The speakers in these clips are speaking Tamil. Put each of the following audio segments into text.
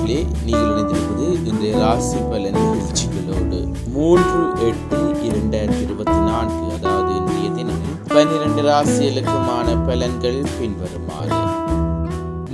நேர்களே நீங்கள் இணைந்திருப்பது இன்றைய ராசி பலன் நிகழ்ச்சிகளோடு மூன்று எட்டு இரண்டாயிரத்தி இருபத்தி நான்கு அதாவது இன்றைய தினம் பன்னிரண்டு ராசிகளுக்குமான பலன்கள் பின்வருமாறு.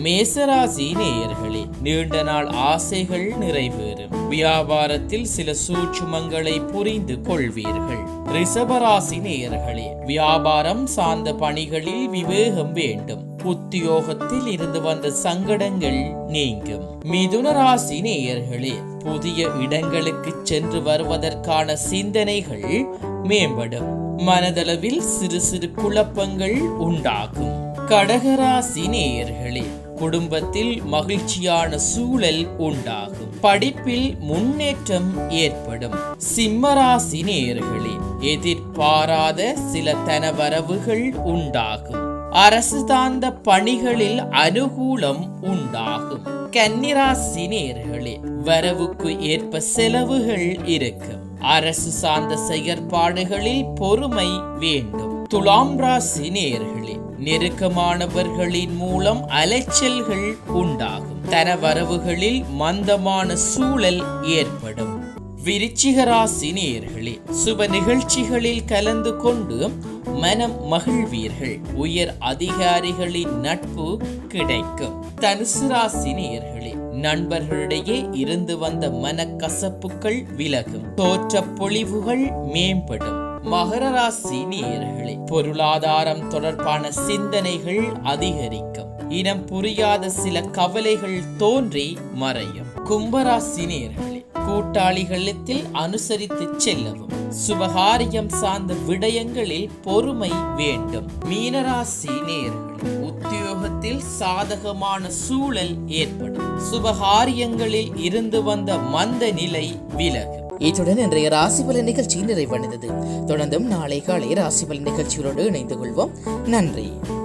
மேசராசி நேயர்களே நீண்ட நாள் ஆசைகள் நிறைவேறும். வியாபாரத்தில் சில சூட்சுமங்களை புரிந்து கொள்வீர்கள். ரிஷபராசி நேயர்களே வியாபாரம் சார்ந்த பணிகளில் விவேகம் வேண்டும். உத்தியோகத்தில் இருந்து வந்த சங்கடங்கள் நீங்கும். மிதுன ராசி நேயர்களே புதிய இடங்களுக்கு சென்று வருவதற்கான சிந்தனைகள் மேம்படும். மனதளவில் சிறு சிறு குழப்பங்கள் உண்டாகும். கடகராசி நேயர்களே குடும்பத்தில் மகிழ்ச்சியான சூழல் உண்டாகும். படிப்பில் முன்னேற்றம் ஏற்படும். சிம்மராசி நேர்களே எதிர்பாராத சில தனவரவுகள் உண்டாகும். அரசு சார்ந்த பணிகளில் அனுகூலம் உண்டாகும். கன்னிராசி நேர்களே வரவுக்கு ஏற்ப செலவுகள் இருக்கும். அரசு சார்ந்த செயற்பாடுகளில் பொறுமை வேண்டும். துலாம் ராசி நேர்களே நெருக்கமானவர்களின் மூலம் அலைச்சல்கள் உண்டாகும். தனவரவுகளில் மந்தமான சூழல் ஏற்படும். விருச்சிக ராசி நேயர்களே சுப நிகழ்ச்சிகளில் கலந்து கொண்டு மனம் மகிழ்வீர்கள். உயர் அதிகாரிகளின் நட்பு கிடைக்கும். தனுசு ராசி நேயர்களே நண்பர்களிடையே இருந்து வந்த மனக்கசப்புகள் விலகும். தோற்ற பொழிவுகள் மேம்படும். மகர ராசி நேயர்களே பொருளாதாரம் தொடர்பான சிந்தனைகள் அதிகரிக்கும். இனம் புரியாத சில கவலைகள் தோன்றி மறையும். கும்பராசி நேயர்களே கூட்டாளிகளிடத்தில் அனுசரித்து செல்லவும். சுபகாரியம் சார்ந்த விடயங்களில் பொறுமை வேண்டும். மீனராசி நேயர்களே உத்தியோகத்தில் சாதகமான சூழல் ஏற்படும். சுபகாரியங்களில் இருந்து வந்த மந்த நிலை விலகும். இத்துடன் இன்றைய ராசிபலன் நிகழ்ச்சி நிறைவடைந்தது. தொடர்ந்தும் நாளை காலை ராசிபலன் நிகழ்ச்சிகளோடு இணைந்து கொள்வோம். நன்றி.